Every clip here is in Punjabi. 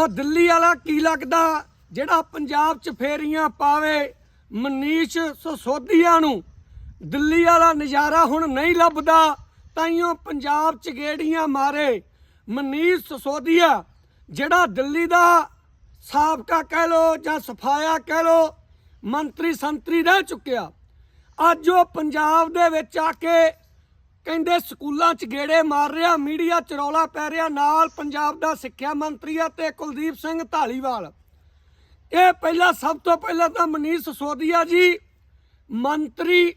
ਉਹ ਦਿੱਲੀ ਵਾਲਾ ਕੀ ਲੱਗਦਾ? ਜਿਹੜਾ ਪੰਜਾਬ 'ਚ ਫੇਰੀਆਂ ਪਾਵੇ, ਮਨੀਸ਼ ਸਸੋਦੀਆ ਨੂੰ। ਦਿੱਲੀ ਵਾਲਾ ਨਜ਼ਾਰਾ ਹੁਣ ਨਹੀਂ ਲੱਭਦਾ ਤਾਈਓ ਪੰਜਾਬ 'ਚ ਗੇੜੀਆਂ ਮਾਰੇ ਮਨੀਸ਼ ਸਸੋਦੀਆ। ਜਿਹੜਾ ਦਿੱਲੀ ਦਾ ਸਾਬਕਾ ਕਹਿ ਲੋ ਜਾਂ ਸਫਾਇਆ ਕਹਿ ਲੋ ਮੰਤਰੀ ਸੰਤਰੀ ਰਹਿ ਚੁੱਕਿਆ। ਅੱਜ ਉਹ ਪੰਜਾਬ ਦੇ ਵਿੱਚ ਆ ਕੇ ਕਹਿੰਦੇ ਸਕੂਲਾਂ 'ਚ ਗੇੜੇ ਮਾਰ ਰਿਹਾ, ਮੀਡੀਆ ਚ ਰੌਲਾ ਪੈ ਰਿਹਾ, ਨਾਲ ਪੰਜਾਬ ਦਾ ਸਿੱਖਿਆ ਮੰਤਰੀ ਆ ਤੇ ਕੁਲਦੀਪ ਸਿੰਘ ਢਾਲੀਵਾਲ ਇਹ ਪਹਿਲਾਂ ਸਭ ਤੋਂ ਪਹਿਲਾਂ ਤਾਂ ਮਨੀਸ਼ ਸੋਦੀਆ ਜੀ, ਮੰਤਰੀ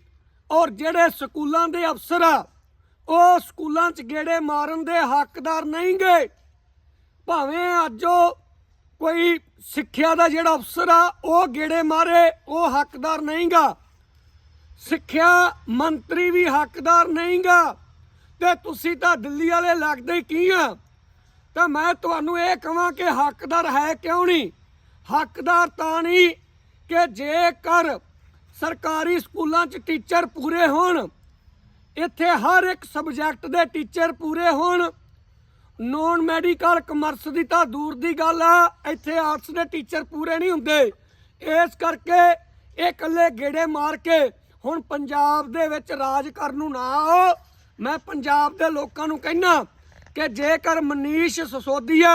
ਔਰ ਜਿਹੜੇ ਸਕੂਲਾਂ ਦੇ ਅਫਸਰ ਆ, ਉਹ ਸਕੂਲਾਂ 'ਚ ਗੇੜੇ ਮਾਰਨ ਦੇ ਹੱਕਦਾਰ ਨਹੀਂ ਗਏ ਭਾਵੇਂ ਅੱਜ ਉਹ ਕੋਈ ਸਿੱਖਿਆ ਦਾ ਜਿਹੜਾ ਅਫਸਰ ਆ, ਉਹ ਗੇੜੇ ਮਾਰੇ, ਉਹ ਹੱਕਦਾਰ ਨਹੀਂਗਾ ਸਿੱਖਿਆ ਮੰਤਰੀ ਵੀ ਹੱਕਦਾਰ ਨਹੀਂਗਾ। ਤੇ ਤੁਸੀਂ ਤਾਂ ਦਿੱਲੀ ਵਾਲੇ ਲੱਗਦੇ ਕੀ ਆ? ਤਾਂ ਮੈਂ ਤੁਹਾਨੂੰ ਇਹ ਕਹਾਂ ਕਿ ਹੱਕਦਾਰ ਹੈ ਕਿਉਂ ਨਹੀਂ? ਹੱਕਦਾਰ ਤਾਂ ਨਹੀਂ ਕਿ ਜੇਕਰ ਸਰਕਾਰੀ ਸਕੂਲਾਂ 'ਚ ਟੀਚਰ ਪੂਰੇ ਹੋਣ, ਇੱਥੇ ਹਰ ਇੱਕ ਸਬਜੈਕਟ ਦੇ ਟੀਚਰ ਪੂਰੇ ਹੋਣ, ਨੋਨ ਮੈਡੀਕਲ ਕਮਰਸ ਦੀ ਤਾਂ ਦੂਰ ਦੀ ਗੱਲ ਆ, ਇੱਥੇ ਆਰਟਸ ਦੇ ਟੀਚਰ ਪੂਰੇ ਨਹੀਂ ਹੁੰਦੇ। ਇਸ ਕਰਕੇ ਇਹ ਇਕੱਲੇ ਗੇੜੇ ਮਾਰ ਕੇ ਹੁਣ ਪੰਜਾਬ ਦੇ ਵਿੱਚ ਰਾਜ ਕਰਨ ਨੂੰ ਨਾ ਆਓ। ਮੈਂ ਪੰਜਾਬ ਦੇ ਲੋਕਾਂ ਨੂੰ ਕਹਿਣਾ ਕਿ ਜੇਕਰ ਮਨੀਸ਼ ਸਸੋਦੀਆ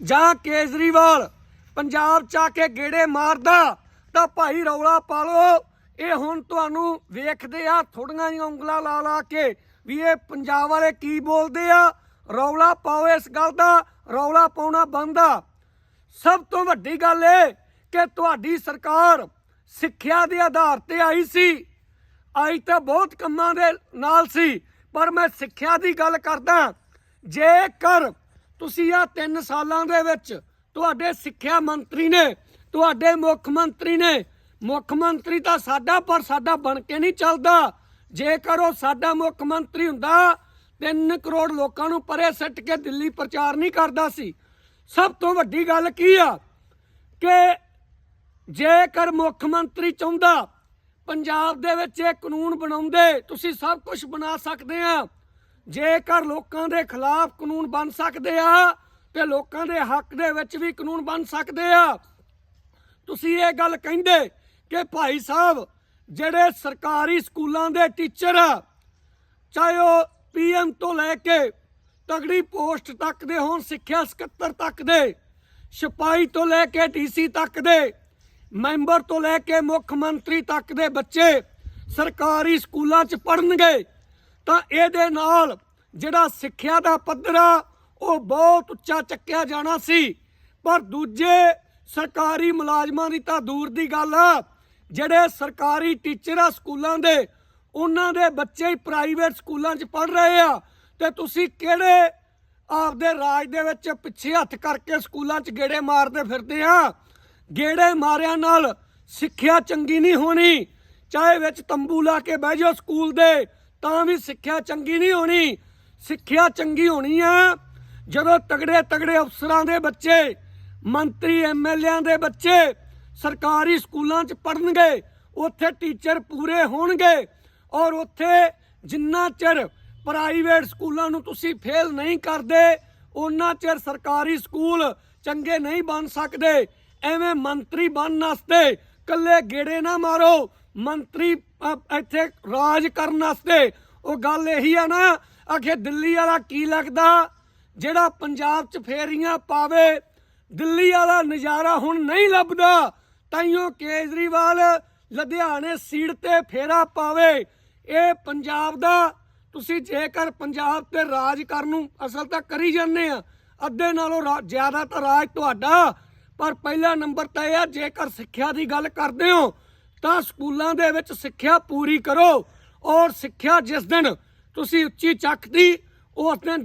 ਜਾਂ ਕੇਜਰੀਵਾਲ ਪੰਜਾਬ ਚ ਆ ਕੇ ਗੇੜੇ ਮਾਰਦਾ, ਤਾਂ ਭਾਈ ਰੌਲਾ ਪਾ ਲਓ। ਇਹ ਹੁਣ ਤੁਹਾਨੂੰ ਵੇਖਦੇ ਆ, ਥੋੜੀਆਂ ਜਿਹੀਆਂ ਉਂਗਲਾਂ ਲਾ ਲਾ ਕੇ ਵੀ ਇਹ ਪੰਜਾਬ ਵਾਲੇ ਕੀ ਬੋਲਦੇ ਆ। ਰੌਲਾ ਪਾਓ ਇਸ ਗੱਲ ਦਾ, ਰੌਲਾ ਪਾਉਣਾ ਬੰਦ ਆ। ਸਭ ਤੋਂ ਵੱਡੀ ਗੱਲ ਇਹ ਕਿ ਤੁਹਾਡੀ ਸਰਕਾਰ ਸਿੱਖਿਆ ਦੇ ਆਧਾਰ ਤੇ ਆਈ ਸੀ। ਆਈ ਤਾਂ ਬਹੁਤ ਕੰਮਾਂ ਦੇ ਨਾਲ ਸੀ, ਪਰ ਮੈਂ ਸਿੱਖਿਆ ਦੀ ਗੱਲ ਕਰਦਾ ਜੇਕਰ ਤੁਸੀਂ ਆ 3 ਸਾਲਾਂ ਦੇ ਵਿੱਚ ਤੁਹਾਡੇ ਸਿੱਖਿਆ ਮੰਤਰੀ ਨੇ, ਤੁਹਾਡੇ ਮੁੱਖ ਮੰਤਰੀ ਨੇ, ਮੁੱਖ ਮੰਤਰੀ ਤਾਂ ਸਾਡਾ ਪਰ ਸਾਡਾ ਬਣ ਕੇ ਨਹੀਂ ਚੱਲਦਾ। ਜੇਕਰ ਉਹ ਸਾਡਾ ਮੁੱਖ ਮੰਤਰੀ ਹੁੰਦਾ 3 ਕਰੋੜ ਲੋਕਾਂ ਨੂੰ ਪਰੇ ਸਿੱਟ ਕੇ ਦਿੱਲੀ ਪ੍ਰਚਾਰ ਨਹੀਂ ਕਰਦਾ ਸੀ। ਸਭ ਤੋਂ ਵੱਡੀ ਗੱਲ ਕੀ ਆ? ਕਿ ਜੇਕਰ ਮੁੱਖ ਮੰਤਰੀ ਚਾਹੁੰਦਾ ਪੰਜਾਬ ਦੇ ਵਿੱਚ ਇਹ ਕਾਨੂੰਨ ਬਣਾਉਂਦੇ, ਤੁਸੀਂ ਸਭ ਕੁਝ ਬਣਾ ਸਕਦੇ ਆ। ਜੇਕਰ ਲੋਕਾਂ ਦੇ ਖਿਲਾਫ ਕਾਨੂੰਨ ਬਣ ਸਕਦੇ ਆ, ਤੇ ਲੋਕਾਂ ਦੇ ਹੱਕ ਦੇ ਵਿੱਚ ਵੀ ਕਾਨੂੰਨ ਬਣ ਸਕਦੇ ਆ। ਤੁਸੀਂ ਇਹ ਗੱਲ ਕਹਿੰਦੇ ਕਿ ਭਾਈ ਸਾਹਿਬ, ਜਿਹੜੇ ਸਰਕਾਰੀ ਸਕੂਲਾਂ ਦੇ ਟੀਚਰ ਆ, ਚਾਹੇ ਉਹ ਪੀਐਮ ਤੋਂ ਲੈ ਕੇ ਤਗੜੀ ਪੋਸਟ ਤੱਕ ਦੇ ਹੋਣ, ਸਿੱਖਿਆ ਸਕੱਤਰ ਤੱਕ ਦੇ, ਸਿਪਾਹੀ ਤੋਂ ਲੈ ਕੇ ਡੀਸੀ ਤੱਕ ਦੇ ਮੈਂਬਰ ਤੋਂ ਲੈ ਕੇ ਮੁੱਖ ਮੰਤਰੀ ਤੱਕ ਦੇ ਬੱਚੇ ਸਰਕਾਰੀ ਸਕੂਲਾਂ 'ਚ ਪੜਨਗੇ ਤਾਂ ਇਹਦੇ ਨਾਲ ਜਿਹੜਾ ਸਿੱਖਿਆ ਦਾ ਪੱਧਰ ਆ ਉਹ ਬਹੁਤ ਉੱਚਾ ਚੱਕਿਆ ਜਾਣਾ ਸੀ। ਪਰ ਦੂਜੇ ਸਰਕਾਰੀ ਮੁਲਾਜ਼ਮਾਂ ਦੀ ਤਾਂ ਦੂਰ ਦੀ ਗੱਲ ਆ। ਜਿਹੜੇ ਸਰਕਾਰੀ ਟੀਚਰ ਆ ਸਕੂਲਾਂ ਦੇ, ਉਹਨਾਂ ਦੇ ਬੱਚੇ ਹੀ ਪ੍ਰਾਈਵੇਟ ਸਕੂਲਾਂ 'ਚ ਪੜ ਰਹੇ ਆ। ਤੇ ਤੁਸੀਂ ਕਿਹੜੇ ਆਪਦੇ ਰਾਜ ਦੇ ਵਿੱਚ ਪਿੱਛੇ ਹੱਥ ਕਰਕੇ ਸਕੂਲਾਂ 'ਚ ਗੇੜੇ ਮਾਰਦੇ ਫਿਰਦੇ ਆ? ਗੇੜੇ ਮਾਰਿਆਂ ਨਾਲ ਸਿੱਖਿਆ ਚੰਗੀ ਨਹੀਂ ਹੋਣੀ। ਚਾਹੇ ਵਿੱਚ ਤੰਬੂ ਲਾ ਕੇ ਬਹਿ ਜਾਓ ਸਕੂਲ ਦੇ, ਤਾਂ ਵੀ ਸਿੱਖਿਆ ਚੰਗੀ ਨਹੀਂ ਹੋਣੀ। ਸਿੱਖਿਆ ਚੰਗੀ ਹੋਣੀ ਆ। ਜਦੋਂ ਤਗੜੇ ਤਗੜੇ ਅਫਸਰਾਂ ਦੇ ਬੱਚੇ, ਮੰਤਰੀ ਐਮਐਲਏਆਂ ਦੇ ਬੱਚੇ ਸਰਕਾਰੀ ਸਕੂਲਾਂ 'ਚ ਪੜਨਗੇ ਉੱਥੇ ਟੀਚਰ ਪੂਰੇ ਹੋਣਗੇ ਔਰ ਉੱਥੇ ਜਿੰਨਾ ਚਿਰ ਪ੍ਰਾਈਵੇਟ ਸਕੂਲਾਂ ਨੂੰ ਤੁਸੀਂ ਫੇਲ ਨਹੀਂ ਕਰਦੇ ਉਹਨਾਂ ਚਿਰ ਸਰਕਾਰੀ ਸਕੂਲ ਚੰਗੇ ਨਹੀਂ ਬਣ ਸਕਦੇ। ਐਵੇਂ ਮੰਤਰੀ ਬਣਨ ਵਾਸਤੇ ਕੱਲੇ ਗੇੜੇ ਨਾ ਮਾਰੋ। ਮੰਤਰੀ ਇੱਥੇ ਰਾਜ ਕਰਨ ਵਾਸਤੇ। ਉਹ ਗੱਲ ਇਹੀ ਆ ਨਾ, ਆਖੇ ਦਿੱਲੀ ਵਾਲਾ ਕੀ ਲੱਗਦਾ? ਜਿਹੜਾ ਪੰਜਾਬ 'ਚ ਫੇਰੀਆਂ ਪਾਵੇ, ਦਿੱਲੀ ਵਾਲਾ ਨਜ਼ਾਰਾ ਹੁਣ ਨਹੀਂ ਲੱਭਦਾ। ਤਾਈਓ ਕੇਜਰੀਵਾਲ ਲੁਧਿਆਣੇ ਸੀਟ ਤੇ ਫੇਰਾ ਪਾਵੇ। ਇਹ ਪੰਜਾਬ ਦਾ, ਤੁਸੀਂ ਜੇਕਰ ਪੰਜਾਬ ਤੇ ਰਾਜ ਕਰਨ ਨੂੰ ਅਸਲ ਤਾਂ ਕਰੀ ਜਾਂਦੇ ਆ, ਅੱਧੇ ਨਾਲੋਂ ਰਾ- ਜ਼ਿਆਦਾ ਤਾਂ ਰਾਜ ਤੁਹਾਡਾ। ਪਰ ਪਹਿਲਾ ਨੰਬਰ ਤਾਂ ਇਹ ਆ, ਜੇਕਰ ਸਿੱਖਿਆ ਦੀ ਗੱਲ ਕਰਦੇ ਹੋ, ਤਾਂ ਸਕੂਲਾਂ ਦੇ ਵਿੱਚ ਸਿੱਖਿਆ ਪੂਰੀ ਕਰੋ। ਔਰ ਸਿੱਖਿਆ ਜਿਸ ਦਿਨ ਤੁਸੀਂ ਉੱਚੀ ਚੱਕਦੀ, ਉਸ ਦਿਨ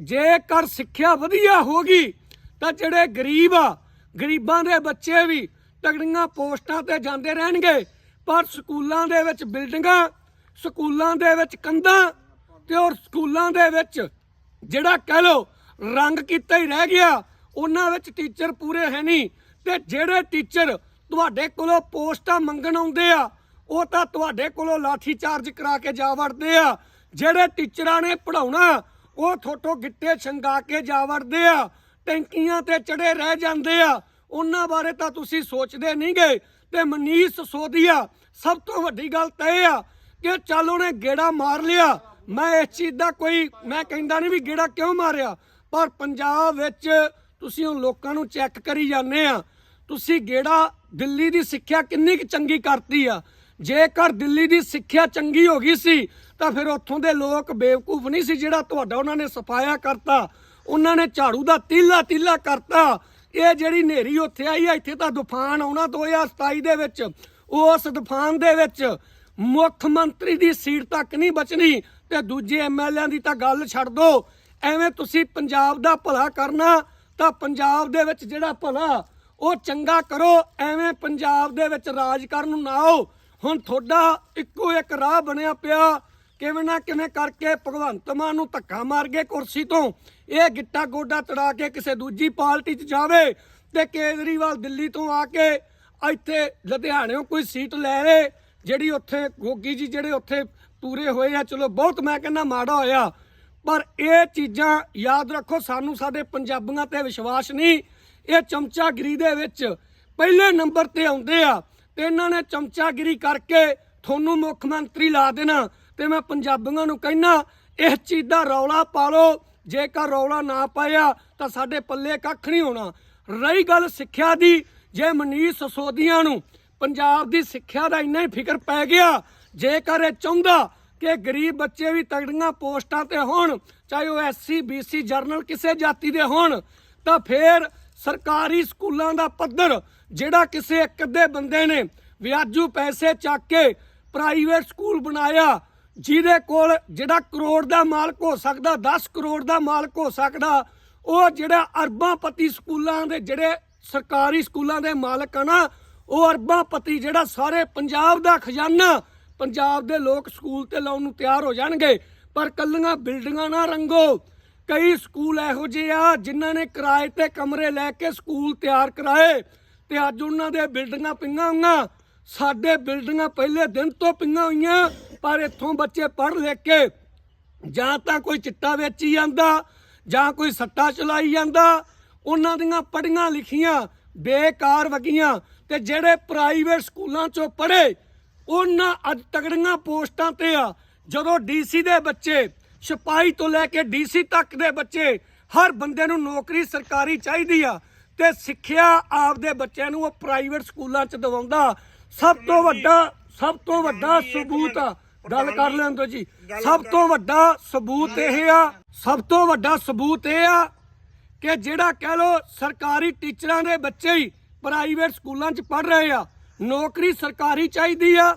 ਜੇਕਰ ਸਿੱਖਿਆ ਵਧੀਆ ਹੋਗੀ, ਤਾਂ ਜਿਹੜੇ ਗਰੀਬ ਆ, ਗਰੀਬਾਂ ਦੇ ਬੱਚੇ ਵੀ ਤਗੜੀਆਂ ਪੋਸਟਾਂ ਤੇ ਜਾਂਦੇ ਰਹਿਣਗੇ। ਪਰ ਸਕੂਲਾਂ ਦੇ ਵਿੱਚ ਬਿਲਡਿੰਗਾਂ, ਸਕੂਲਾਂ ਦੇ ਵਿੱਚ ਕੰਧਾਂ ਤੇ ਔਰ ਸਕੂਲਾਂ ਦੇ ਵਿੱਚ ਜਿਹੜਾ ਕਹਿ ਲੋ ਰੰਗ ਕੀਤਾ ਹੀ ਰਹਿ ਗਿਆ ਉਹਨਾਂ ਵਿੱਚ ਟੀਚਰ ਪੂਰੇ ਹੈ ਨਹੀਂ। ਤੇ ਜਿਹੜੇ ਟੀਚਰ ਤੁਹਾਡੇ ਕੋਲੋਂ ਪੋਸਟਾਂ ਮੰਗਣ ਆਉਂਦੇ ਆ, ਉਹ ਤਾਂ ਤੁਹਾਡੇ ਕੋਲੋਂ ਲਾਠੀ ਚਾਰਜ ਕਰਾ ਕੇ ਜਾ ਵੜਦੇ ਆ। ਜਿਹੜੇ ਟੀਚਰਾਂ ਨੇ ਪੜਾਉਣਾ ਉਹ ਥੋਟੋ ਗਿੱਟੇ ਛੰਗਾ ਕੇ ਜਾ ਵੜਦੇ ਆ। ਟੈਂਕੀਆਂ ਤੇ ਚੜੇ ਰਹਿ ਜਾਂਦੇ ਆ। ਉਹਨਾਂ ਬਾਰੇ ਤਾਂ ਤੁਸੀਂ ਸੋਚਦੇ ਨਹੀਂ ਗਏ। ਤੇ ਮਨੀਸ਼ ਸੋਦੀਆ, ਸਭ ਤੋਂ ਵੱਡੀ ਗੱਲ ਤਾਂ ਇਹ ਆ ਕਿ ਚੱਲ ਉਹਨੇ ਗੇੜਾ ਮਾਰ ਲਿਆ। ਮੈਂ ਇਸ ਚੀਜ਼ ਦਾ ਕੋਈ, ਮੈਂ ਕਹਿੰਦਾ ਨਹੀਂ ਵੀ ਗੇੜਾ ਕਿਉਂ ਮਾਰਿਆ, ਪਰ ਪੰਜਾਬ ਵਿੱਚ ਤੁਸੀਂ ਹੁਣ ਲੋਕਾਂ ਨੂੰ ਚੈੱਕ ਕਰੀ ਜਾਂਦੇ ਆ। ਤੁਸੀਂ ਗੇੜਾ ਦਿੱਲੀ ਦੀ ਸਿੱਖਿਆ ਕਿੰਨੀ ਕੁ ਚੰਗੀ ਕਰਤੀ ਆ। ਜੇਕਰ ਦਿੱਲੀ ਦੀ ਸਿੱਖਿਆ ਚੰਗੀ ਹੋ ਗਈ ਸੀ, ਤਾਂ ਫਿਰ ਉੱਥੋਂ ਦੇ ਲੋਕ ਬੇਵਕੂਫ ਨਹੀਂ ਸੀ ਜਿਹੜਾ ਤੁਹਾਡਾ ਉਹਨਾਂ ਨੇ ਸਫਾਇਆ ਕਰਤਾ। ਉਹਨਾਂ ਨੇ ਝਾੜੂ ਦਾ ਤੀਲਾ ਤੀਲਾ ਕਰਤਾ। ਇਹ ਜਿਹੜੀ ਨੇਰੀ ਉੱਥੇ ਆਈ ਆ, ਇੱਥੇ ਤਾਂ ਤੂਫਾਨ ਆਉਣਾ 2027 ਦੇ ਵਿੱਚ। ਉਸ ਤੂਫਾਨ ਦੇ ਵਿੱਚ ਮੁੱਖ ਮੰਤਰੀ ਦੀ ਸੀਟ ਤੱਕ ਨਹੀਂ ਬਚਣੀ ਤੇ ਦੂਜੇ ਐਮਐਲਏਆਂ ਦੀ ਤਾਂ ਗੱਲ ਛੱਡ ਦੋ। ਐਵੇਂ ਤੁਸੀਂ ਪੰਜਾਬ ਦਾ ਭਲਾ ਕਰਨਾ ਤਾਂ ਪੰਜਾਬ ਦੇ ਵਿੱਚ ਜਿਹੜਾ ਭਲਾ, ਉਹ ਚੰਗਾ ਕਰੋ, ਐਵੇਂ ਪੰਜਾਬ ਦੇ ਵਿੱਚ ਰਾਜ ਕਰਨ ਨੂੰ ਨਾ ਆਓ। ਹੁਣ ਤੁਹਾਡਾ ਇੱਕੋ ਇੱਕ ਰਾਹ ਬਣਿਆ ਪਿਆ, ਕਿਵੇਂ ਨਾ ਕਿਵੇਂ ਕਰਕੇ ਭਗਵੰਤ ਮਾਨ ਨੂੰ ਧੱਕਾ ਮਾਰ ਕੇ ਕੁਰਸੀ ਤੋਂ। ਇਹ ਗਿੱਟਾ ਗੋਡਾ ਤੜਾ ਕੇ ਕਿਸੇ ਦੂਜੀ ਪਾਰਟੀ 'ਚ ਜਾਵੇ ਤੇ ਕੇਜਰੀਵਾਲ ਦਿੱਲੀ ਤੋਂ ਆ ਕੇ ਇੱਥੇ ਲੁਧਿਆਣਿਓਂ ਕੋਈ ਸੀਟ ਲੈ ਲੇ, ਜਿਹੜੀ ਉੱਥੇ ਗੋਗੀ ਜੀ ਜਿਹੜੇ ਉੱਥੇ ਪੂਰੇ ਹੋਏ ਆ। ਚਲੋ, ਬਹੁਤ ਮੈਂ ਕਹਿੰਦਾ ਮਾੜਾ ਹੋਇਆ। ਪਰ ਇਹ ਚੀਜ਼ਾਂ ਯਾਦ ਰੱਖੋ, ਸਾਨੂੰ ਸਾਡੇ ਪੰਜਾਬੀਆਂ ਤੇ ਵਿਸ਼ਵਾਸ ਨਹੀਂ। ਇਹ ਚਮਚਾਗਿਰੀ ਦੇ ਵਿੱਚ ਪਹਿਲੇ ਨੰਬਰ ਤੇ ਆਉਂਦੇ ਆ ਤੇ ਇਹਨਾਂ ਨੇ ਚਮਚਾਗਿਰੀ ਕਰਕੇ ਤੁਹਾਨੂੰ ਮੁੱਖ ਮੰਤਰੀ ਲਾ ਦੇਣਾ। ਤੇ ਮੈਂ ਪੰਜਾਬੀਆਂ ਨੂੰ ਕਹਿਣਾ, ਇਸ ਚੀਜ਼ ਦਾ ਰੌਲਾ ਪਾ ਲਓ ਜੇਕਰ ਰੌਲਾ ਨਾ ਪਾਇਆ ਤਾਂ ਸਾਡੇ ਪੱਲੇ ਕੱਖ ਨਹੀਂ ਹੋਣਾ। ਰਹੀ ਗੱਲ ਸਿੱਖਿਆ ਦੀ, ਜੇ ਮਨੀਸ਼ ਸਸੋਦੀਆਂ ਨੂੰ ਪੰਜਾਬ ਦੀ ਸਿੱਖਿਆ ਦਾ ਇੰਨਾ ਹੀ ਫਿਕਰ ਪੈ ਗਿਆ, ਜੇਕਰ ਇਹ ਚਾਹੁੰਦਾ ਕਿ ਗਰੀਬ ਬੱਚੇ ਵੀ ਤਗੜੀਆਂ ਪੋਸਟਾਂ ਤੇ ਹੋਣ, ਚਾਹੇ ਉਹ ਐਸਸੀ, ਬੀਸੀ ਜਰਨਲ ਕਿਸੇ ਜਾਤੀ ਦੇ ਹੋਣ, ਤਾਂ ਫਿਰ ਸਰਕਾਰੀ ਸਕੂਲਾਂ ਦਾ ਪੱਧਰ, ਜਿਹੜਾ ਕਿਸੇ ਇੱਕ ਅੱਧੇ ਬੰਦੇ ਨੇ ਵਿਆਜੂ ਪੈਸੇ ਚੱਕ ਕੇ ਪ੍ਰਾਈਵੇਟ ਸਕੂਲ ਬਣਾਇਆ, ਜਿਹਦੇ ਕੋਲ ਜਿਹੜਾ ਕਰੋੜ ਦਾ ਮਾਲਕ ਹੋ ਸਕਦਾ 10 ਕਰੋੜ ਦਾ ਮਾਲਕ ਹੋ ਸਕਦਾ, ਉਹ ਜਿਹੜਾ ਅਰਬਾਂ ਪਤੀ ਸਕੂਲਾਂ ਦੇ ਜਿਹੜੇ ਸਰਕਾਰੀ ਸਕੂਲਾਂ ਦੇ ਮਾਲਕ ਆ ਨਾ, ਉਹ ਅਰਬਾਂ ਪਤੀ ਜਿਹੜਾ ਸਾਰੇ ਪੰਜਾਬ ਦਾ ਖਜ਼ਾਨਾ ਪੰਜਾਬ ਦੇ ਲੋਕ ਸਕੂਲ ਤੇ ਲਾਉਣ ਨੂੰ ਤਿਆਰ ਹੋ ਜਾਣਗੇ, ਪਰ ਕੱਲੀਆਂ ਬਿਲਡਿੰਗਾਂ ਨਾ ਰੰਗੋ। ਕਈ ਸਕੂਲ ਇਹੋ ਜਿਹੇ ਆ ਜਿਨ੍ਹਾਂ ਨੇ ਕਿਰਾਏ ਤੇ ਕਮਰੇ ਲੈ ਕੇ ਸਕੂਲ ਤਿਆਰ ਕਰਾਏ ਤੇ ਅੱਜ ਉਹਨਾਂ ਦੇ ਬਿਲਡਿੰਗਾਂ ਪਈਆਂ ਹੋਈਆਂ। ਸਾਡੇ ਬਿਲਡਿੰਗਾਂ ਪਹਿਲੇ ਦਿਨ ਤੋਂ ਪਈਆਂ ਹੋਈਆਂ, ਪਰ ਇੱਥੋਂ ਬੱਚੇ ਪੜ੍ਹ ਲਿਖ ਕੇ ਜਾਂ ਤਾਂ ਕੋਈ ਚਿੱਟਾ ਵੇਚੀ ਜਾਂਦਾ ਜਾਂ ਕੋਈ ਸੱਟਾ ਚਲਾਈ ਜਾਂਦਾ। ਉਹਨਾਂ ਦੀਆਂ ਪੜੀਆਂ ਲਿਖੀਆਂ ਬੇਕਾਰ ਵਗੀਆਂ ਤੇ ਜਿਹੜੇ ਪ੍ਰਾਈਵੇਟ ਸਕੂਲਾਂ ਚੋਂ ਪੜ੍ਹੇ ਉਹਨਾਂ ਅੱਜ ਤਗੜੀਆਂ ਪੋਸਟਾਂ ਤੇ ਆ, ਜਦੋਂ ਡੀਸੀ ਦੇ ਬੱਚੇ, ਸਿਪਾਹੀ ਤੋਂ ਲੈ ਕੇ ਡੀਸੀ ਤੱਕ ਦੇ ਬੱਚੇ, ਹਰ ਬੰਦੇ ਨੂੰ ਨੌਕਰੀ ਸਰਕਾਰੀ ਚਾਹੀਦੀ ਆ ਤੇ ਸਿੱਖਿਆ ਆਪਦੇ ਬੱਚਿਆਂ ਨੂੰ ਉਹ ਪ੍ਰਾਈਵੇਟ ਸਕੂਲਾਂ 'ਚ ਦਿਵਾਉਂਦਾ। ਸਭ ਤੋਂ ਵੱਡਾ, ਸਭ ਤੋਂ ਵੱਡਾ ਸਬੂਤ ਆ। ਗੱਲ ਕਰ ਲੈਣ ਦੋ ਜੀ। ਸਭ ਤੋਂ ਵੱਡਾ ਸਬੂਤ ਇਹ ਆ, ਸਭ ਤੋਂ ਵੱਡਾ ਸਬੂਤ ਇਹ ਆ ਕਿ ਜਿਹੜਾ ਕਹਿ ਲੋ ਸਰਕਾਰੀ ਟੀਚਰਾਂ ਦੇ ਬੱਚੇ ਹੀ ਪ੍ਰਾਈਵੇਟ ਸਕੂਲਾਂ 'ਚ ਪੜ ਰਹੇ ਆ। ਨੌਕਰੀ ਸਰਕਾਰੀ ਚਾਹੀਦੀ ਆ।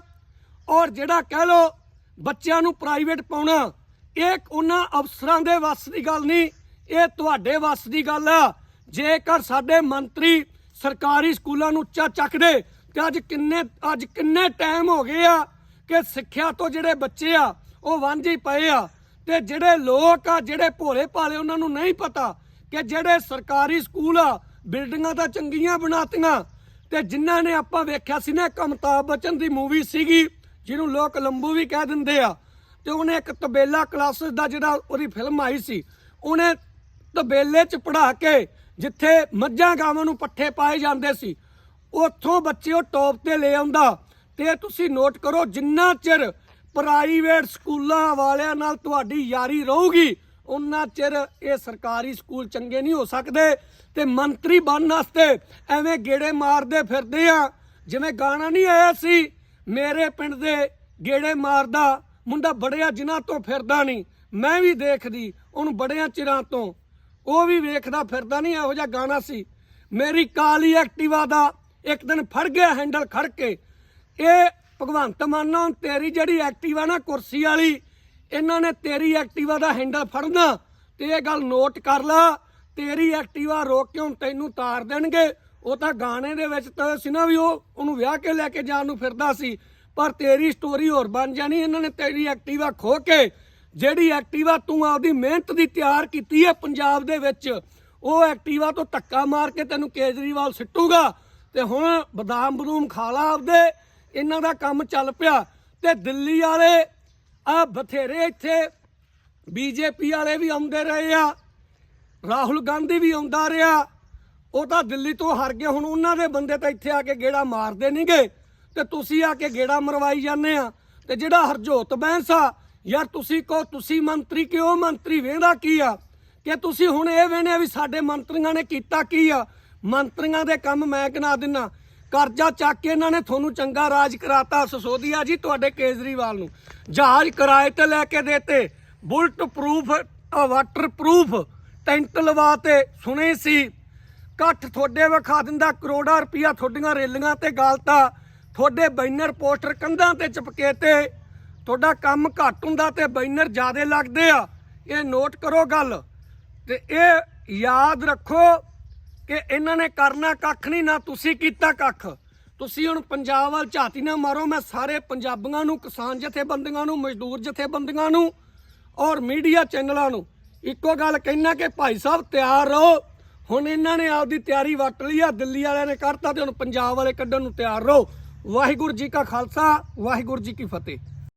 ਔਰ ਜਿਹੜਾ ਕਹਿ ਲੋ ਬੱਚਿਆਂ ਨੂੰ ਪ੍ਰਾਈਵੇਟ ਪਾਉਣਾ ਇਹ ਉਹਨਾਂ ਅਫਸਰਾਂ ਦੇ ਵੱਸ ਦੀ ਗੱਲ ਨਹੀਂ, ਇਹ ਤੁਹਾਡੇ ਵੱਸ ਦੀ ਗੱਲ ਆ। ਜੇਕਰ ਸਾਡੇ ਮੰਤਰੀ ਸਰਕਾਰੀ ਸਕੂਲਾਂ ਨੂੰ ਉੱਚਾ ਚੱਕਦੇ ਤੇ ਅੱਜ ਕਿੰਨੇ ਅੱਜ ਕਿੰਨੇ ਟਾਈਮ ਹੋ ਗਏ ਆ ਕਿ ਸਿੱਖਿਆ ਤੋਂ ਜਿਹੜੇ ਬੱਚੇ ਆ, ਉਹ ਵਾਂਝੇ ਹੀ ਪਏ ਆ। ਤੇ ਜਿਹੜੇ ਲੋਕ ਆ, ਜਿਹੜੇ ਭੋਲੇ ਭਾਲੇ ਉਹਨਾਂ ਨੂੰ ਨਹੀਂ ਪਤਾ ਕਿ ਜਿਹੜੇ ਸਰਕਾਰੀ ਸਕੂਲ ਆ, ਬਿਲਡਿੰਗਾਂ ਤਾਂ ਚੰਗੀਆਂ ਬਣਾਤੀਆਂ ਤੇ ਜਿਨ੍ਹਾਂ ਨੇ ਆਪਾਂ ਵੇਖਿਆ ਸੀ ਨਾ, ਇੱਕ ਅਮਿਤਾਭ ਬੱਚਨ ਦੀ ਮੂਵੀ ਸੀਗੀ, ਜਿਹਨੂੰ ਲੋਕ ਲੰਬੂ ਵੀ ਕਹਿ ਦਿੰਦੇ ਆ। ਤੇ ਉਹਨੇ ਇੱਕ ਤਬੇਲਾ ਕਲਾਸਿਸ ਦਾ ਜਿਹੜਾ ਉਹਦੀ ਫਿਲਮ ਆਈ ਸੀ, ਉਹਨੇ ਤਬੇਲੇ 'ਚ ਪੜਾ ਕੇ ਜਿੱਥੇ ਮੱਝਾਂ ਗਾਵਾਂ ਨੂੰ ਪੱਠੇ ਪਾਏ ਜਾਂਦੇ ਸੀ, ਉੱਥੋਂ ਬੱਚੇ ਉਹ ਟੌਪ ਤੇ ਲੈ ਆਉਂਦਾ। ਤੇ ਤੁਸੀਂ ਨੋਟ ਕਰੋ, ਜਿੰਨਾ ਚਿਰ ਪ੍ਰਾਈਵੇਟ ਸਕੂਲਾਂ ਵਾਲਿਆਂ ਨਾਲ ਤੁਹਾਡੀ ਯਾਰੀ ਰਹੂਗੀ ਉਹਨਾਂ ਚਿਰ ਇਹ ਸਰਕਾਰੀ ਸਕੂਲ ਚੰਗੇ ਨਹੀਂ ਹੋ ਸਕਦੇ ਤੇ ਮੰਤਰੀ ਬਣਨ ਵਾਸਤੇ ਐਵੇਂ ਗੇੜੇ ਮਾਰਦੇ ਫਿਰਦੇ ਆ। ਜਿਵੇਂ ਗਾਣਾ ਨਹੀਂ ਆਇਆ ਸੀ, ਮੇਰੇ ਪਿੰਡ ਦੇ ਗੇੜੇ ਮਾਰਦਾ ਮੁੰਡਾ ਬੜਿਆ ਜਿਨ੍ਹਾਂ ਤੋਂ ਫਿਰਦਾ ਨਹੀਂ। ਮੈਂ ਵੀ ਦੇਖਦੀ, ਉਹਨੂੰ ਬੜਿਆਂ ਚਿਰਾਂ ਤੋਂ। ਉਹ ਵੀ ਵੇਖਦਾ ਫਿਰਦਾ ਨਹੀਂ, ਇਹੋ ਜਿਹਾ ਗਾਣਾ ਸੀ। ਮੇਰੀ ਕਾਲੀ ਐਕਟਿਵਾ ਦਾ ਇੱਕ ਦਿਨ ਫੜ ਗਿਆ ਹੈਂਡਲ ਖੜ ਕੇ। ਇਹ ਭਗਵੰਤ ਮਾਨੋ ਤੇਰੀ ਜਿਹੜੀ ਐਕਟਿਵਾ ਨਾ ਕੁਰਸੀ ਵਾਲੀ ਇਹਨਾਂ ਨੇ ਤੇਰੀ ਐਕਟਿਵਾ ਦਾ ਹੈਂਡਲ ਫੜਨਾ ਤੇ ਇਹ ਗੱਲ ਨੋਟ ਕਰ ਲਾ। ਤੇਰੀ ਐਕਟਿਵਾ ਰੋਕ ਕੇ ਹੁਣ ਤੈਨੂੰ ਤਾਰ ਦੇਣਗੇ। ਉਹ ਤਾਂ ਗਾਣੇ ਦੇ ਵਿੱਚ ਤਾਂ ਸੀ ਨਾ ਵੀ ਉਹ, ਉਹਨੂੰ ਵਿਆਹ ਕੇ ਲੈ ਕੇ ਜਾਣ ਨੂੰ ਫਿਰਦਾ ਸੀ। ਪਰ ਤੇਰੀ ਸਟੋਰੀ ਹੋਰ ਬਣ ਜਾਣੀ, ਇਹਨਾਂ ਨੇ ਤੇਰੀ ਐਕਟਿਵਾ ਖੋ ਕੇ। ਜਿਹੜੀ ਐਕਟਿਵਾ ਤੂੰ ਆਪਦੀ ਮਿਹਨਤ ਦੀ ਤਿਆਰ ਕੀਤੀ ਹੈ ਪੰਜਾਬ ਦੇ ਵਿੱਚ, ਉਹ ਐਕਟਿਵਾ ਤੋਂ ਧੱਕਾ ਮਾਰ ਕੇ ਤੈਨੂੰ ਕੇਜਰੀਵਾਲ ਸਿੱਟੂਗਾ। ਤੇ ਹੁਣ ਬਦਾਮ ਬਦੂਮ ਖਾ ਲਾ ਆਪਦੇ। ਇਹਨਾਂ ਦਾ ਕੰਮ ਚੱਲ ਪਿਆ। ਤੇ ਦਿੱਲੀ ਵਾਲੇ ਆ ਬਥੇਰੇ ਇੱਥੇ ਬੀਜੇਪੀ ਵਾਲੇ ਵੀ ਆਉਂਦੇ ਰਹੇ ਆ, ਰਾਹੁਲ ਗਾਂਧੀ ਵੀ ਆਉਂਦਾ ਰਿਹਾ। ਉਹ ਤਾਂ ਦਿੱਲੀ ਤੋਂ ਹਾਰ ਗਏ, ਹੁਣ ਉਹਨਾਂ ਦੇ ਬੰਦੇ ਤਾਂ ਇੱਥੇ ਆ ਕੇ ਗੇੜਾ ਮਾਰਦੇ ਨਹੀਂਗੇ ਤੇ ਤੁਸੀਂ ਆ ਕੇ ਗੇੜਾ ਮਰਵਾਈ ਜਾਂਦੇ ਆ। ਤੇ ਜਿਹੜਾ ਹਰਜੋਤ ਬੈਂਸ ਆ, ਯਾਰ ਤੁਸੀਂ ਕਹੋ, ਤੁਸੀਂ ਮੰਤਰੀ ਕਿ ਉਹ ਮੰਤਰੀ ਵੇਂਦਾ ਕੀ ਆ? ਕਿ ਤੁਸੀਂ ਹੁਣ ਇਹ ਵੇਣੇ ਵੀ ਸਾਡੇ ਮੰਤਰੀਆਂ ਨੇ ਕੀਤਾ ਕੀ ਆ? ਮੰਤਰੀਆਂ ਦੇ ਕੰਮ ਮੈਂ ਗਿਣਾ ਦਿੰਨਾ। ਕਰਜ਼ਾ ਚੱਕ ਕੇ ਇਹਨਾਂ ਨੇ ਤੁਹਾਨੂੰ ਚੰਗਾ ਰਾਜ ਕਰਾਤਾ ਸਸੋਦੀਆ ਜੀ ਤੁਹਾਡੇ ਕੇਜਰੀਵਾਲ ਨੂੰ। ਜਹਾਜ਼ ਕਿਰਾਏ ਤੇ ਲੈ ਕੇ ਦੇਤੇ, bullet proof water proof tent ਲਵਾਤੇ, ਸੁਣੇ ਸੀ। ਇਕੱਠ ਤੁਹਾਡੇ ਵਿਖਾ ਦਿੰਦਾ, ਕਰੋੜਾਂ ਰੁਪਈਆ ਤੁਹਾਡੀਆਂ ਰੇਲੀਆਂ ਤੇ ਗਾਲਤਾ। ਤੁਹਾਡੇ ਬੈਨਰ ਪੋਸਟਰ ਕੰਧਾਂ ਤੇ ਚਪਕੇ ਤੇ ਤੁਹਾਡਾ ਕੰਮ ਘੱਟ ਹੁੰਦਾ ਤੇ ਬੈਨਰ ਜ਼ਿਆਦੇ ਲੱਗਦੇ ਆ। ਇਹ ਨੋਟ ਕਰੋ ਗੱਲ। ਤੇ ਇਹ ਯਾਦ ਰੱਖੋ ਕਿ ਇਹਨਾਂ ਨੇ ਕਰਨਾ ਕੱਖ ਨਹੀਂ, ਨਾ ਤੁਸੀਂ ਕੀਤਾ ਕੱਖ। ਤੁਸੀਂ ਹੁਣ ਪੰਜਾਬ ਵੱਲ ਝਾਤੀ ਨਾ ਮਾਰੋ, ਮੈਂ ਸਾਰੇ ਪੰਜਾਬੀਆਂ ਨੂੰ, ਕਿਸਾਨ ਜਥੇਬੰਦੀਆਂ ਨੂੰ, ਮਜ਼ਦੂਰ ਜਥੇਬੰਦੀਆਂ ਨੂੰ ਔਰ ਮੀਡੀਆ ਚੈਨਲਾਂ ਨੂੰ ਇੱਕੋ ਗੱਲ ਕਹਿਣਾ ਕਿ ਭਾਈ ਸਾਹਿਬ ਤਿਆਰ ਰਹੋ। ਹੁਣ ਇਹਨਾਂ ਨੇ ਆਪਦੀ ਤਿਆਰੀ ਵੱਟ ਲਈ ਆ, ਦਿੱਲੀ ਵਾਲਿਆਂ ਨੇ ਕਰਤਾ ਤੇ ਹੁਣ ਪੰਜਾਬ ਵਾਲੇ ਕੱਢਣ ਨੂੰ ਤਿਆਰ ਰਹੋ। ਵਾਹਿਗੁਰੂ ਜੀ ਕਾ ਖਾਲਸਾ, ਵਾਹਿਗੁਰੂ ਜੀ ਕੀ ਫਤਿਹ।